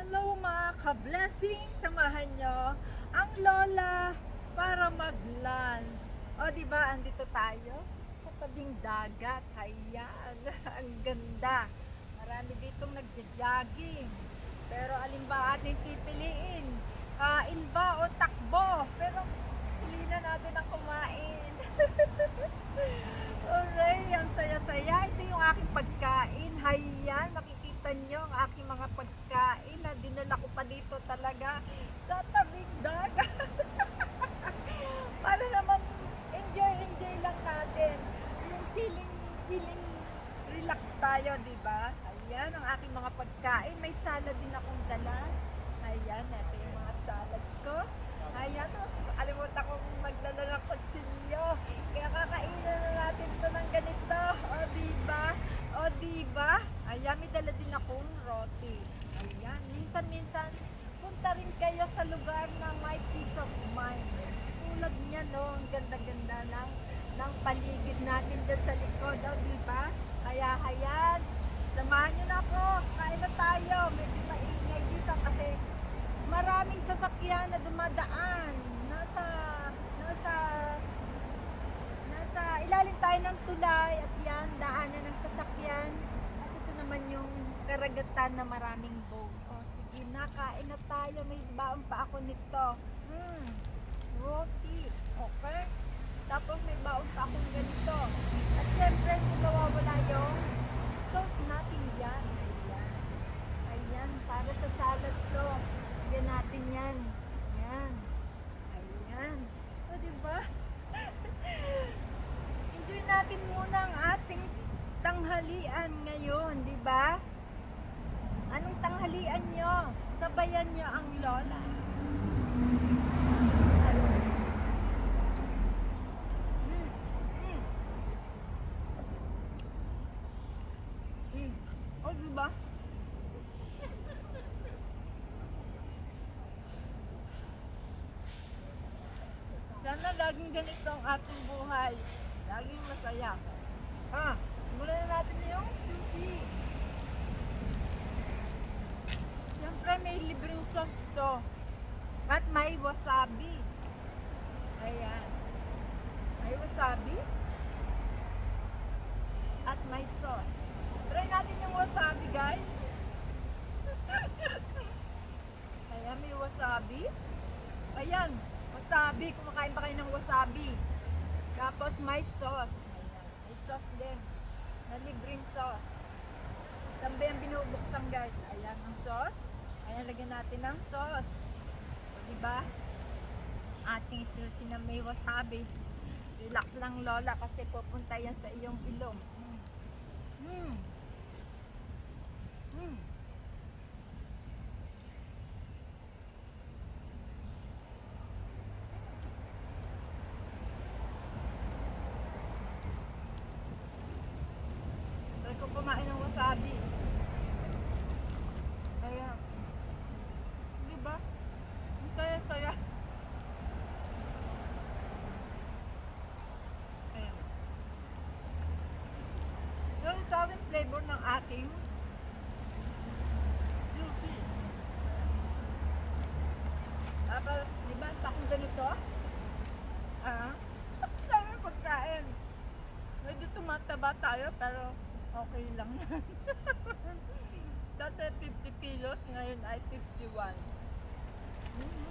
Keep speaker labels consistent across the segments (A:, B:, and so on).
A: Hello mga ka-blessing! Samahan nyo ang Lola para mag-lunch. O ba andito tayo sa tabing dagat. Ayan, ang ganda. Marami ditong nagja-jogging. Pero alin ba ating pipiliin? Kain ba o takbo? Pero pili na natin ang kumain. Alright, ang saya-saya. Ito yung aking pagkain. Hayan, makikita nyo ang aking mga pagkain na dinala ko pa dito talaga. Sa tabing dagat. Para naman enjoy-enjoy lang natin. Yung feeling, feeling relax tayo, di ba? Ayan, ang aking mga pagkain. May salad din akong dala. Ayan, ito yung mga salad ko. Ayan, oh, kalimutan kong magdala ng kutsilyo. Kaya kakainan na natin ito ng ganito. O, diba? O, diba? Ayan, may dala din akong roti. Ayan, minsan-minsan, punta rin kayo sa lugar na may peace of mind. Tulad niya, no, ang ganda-ganda ng, ng paligid natin dyan sa likod. O, diba? Kaya, ayan, samahan niyo na ako. Kain na tayo. Medyo maingay dito kasi maraming sasakyan na dumadaan. Nasa, nasa, nasa ilalim tayo ng tulay at yan, daanan ng sasakyan. At ito naman yung karagatan na maraming boat. O sige na, kain na tayo. May baon pa ako nito. Hmm, roti. Okay? Tapos may baon pa akong ganito. At syempre, hindi mawawala yung sauce natin dyan. Ayan. Ayan, para sa salad to. Lagyan natin yan. Ayan. Ayan. O, diba? Enjoy natin muna ang ating tanghalian ngayon, di ba? Anong tanghalian nyo? Sabayan nyo ang lola. Mm, mm. Mm. O, diba? Sana laging ganito ang ating buhay. Laging masaya. Ah, simulan na natin yung sushi. Siyempre may libreng sauce to. At may wasabi. Ayan. May wasabi. At may sauce. Try natin yung wasabi, guys. Ayan, may wasabi. Ayan, wasabi. Kumakain pa kayo ng wasabi. Tapos may sauce. Ayan, may sauce din. Na libreng sauce. Saan ba yung binubuksan guys? Ayan ang sauce. Ayan, lagyan natin ng sauce. O, diba? Ating sushi na may wasabi. Relax lang lola kasi pupunta yan sa iyong ilong. Mm. Mm. Try ko kumain ng wasabi. Ayan. Di ba? Ang saya-saya. Ayan. Yung sa akin flavor ng ating sushi. Tapos, di ba, takong ganito? Ah, dami pagkain. Medyo tumataba tayo, pero okay lang yan. Dati 50 kilos, ngayon ay 51. Mhm.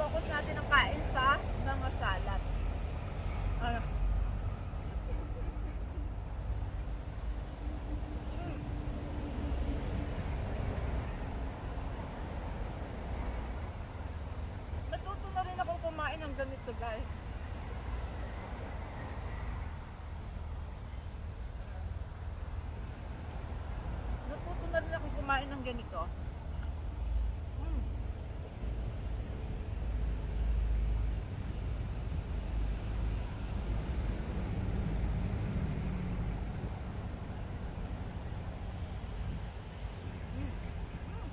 A: Focus natin ang kain sa mga salad. Ano? Mm. Natuto na rin akong kumain ng ganito guys. Natuto na rin akong kumain ng ganito. Mm. Mm.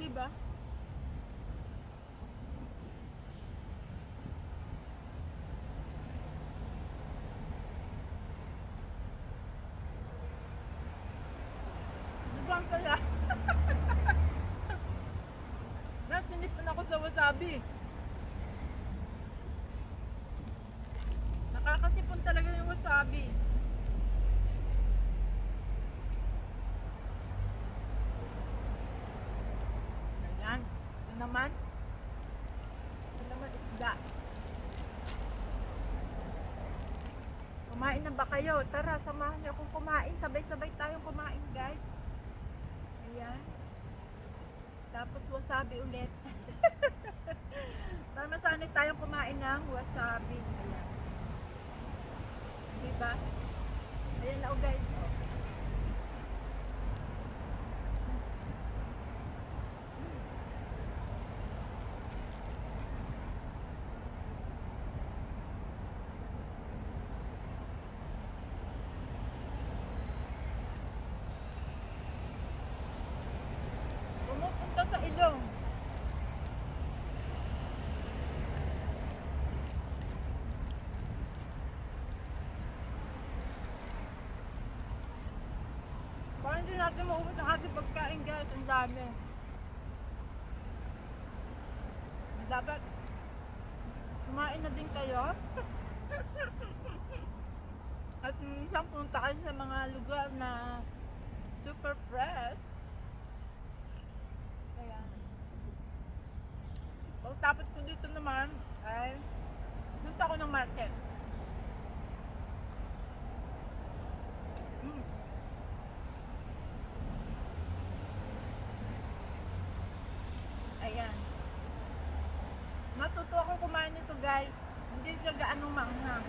A: Di ba? Di ba ang saya? Nasinipon ako sa wasabi. Nakakasipon talaga yung wasabi. Ayan. Ito naman. Ito naman isda. Kumain na ba kayo? Tara, samahan niyo akong kumain. Sabay-sabay tayong kumain, guys. Ayan. Tapos wasabi ulit. Para masanay tayong kumain ng wasabi. Ayan. Diba? Ayan na, oh, guys. Oh. Pumupunta sa ilong. Parang hindi natin maubos ang ating pagkain guys. Ang dami. Dapat kumain na din kayo. At minsan punta kayo sa mga lugar na super fresh. Kaya, pagtapos ko dito naman, ay, punta ako ng market. Mm. Ayan. Kumain nito guys. Hindi siya gaanong maanghang.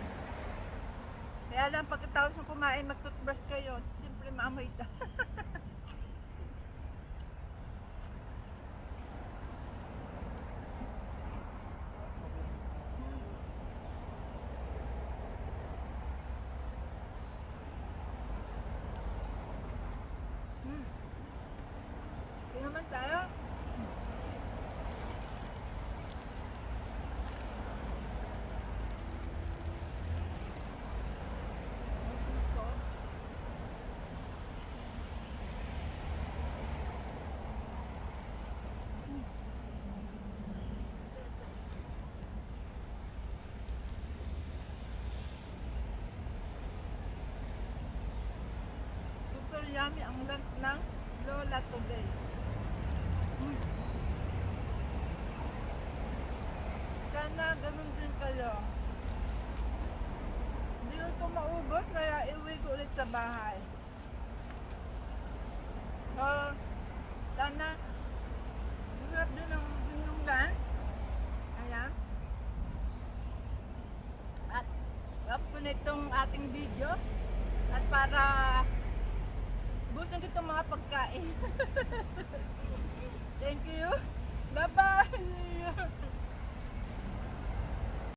A: Kaya lang pagkatapos ng kumain, mag-toothbrush kayo. Siyempre maamoy ito. Hmm. Tingnan naman tayo. Open sauce. Super yummy ang lunch ng Lola today. Mm. Sana ganun din kayo. Hindi ko ito maubos kaya iuwi ko ulit sa bahay. So, sana masarap din ang inyong lunch. Ayan. At up ko na itong ating video. At para gusto itong mga pagkain. Thank you. Bye-bye.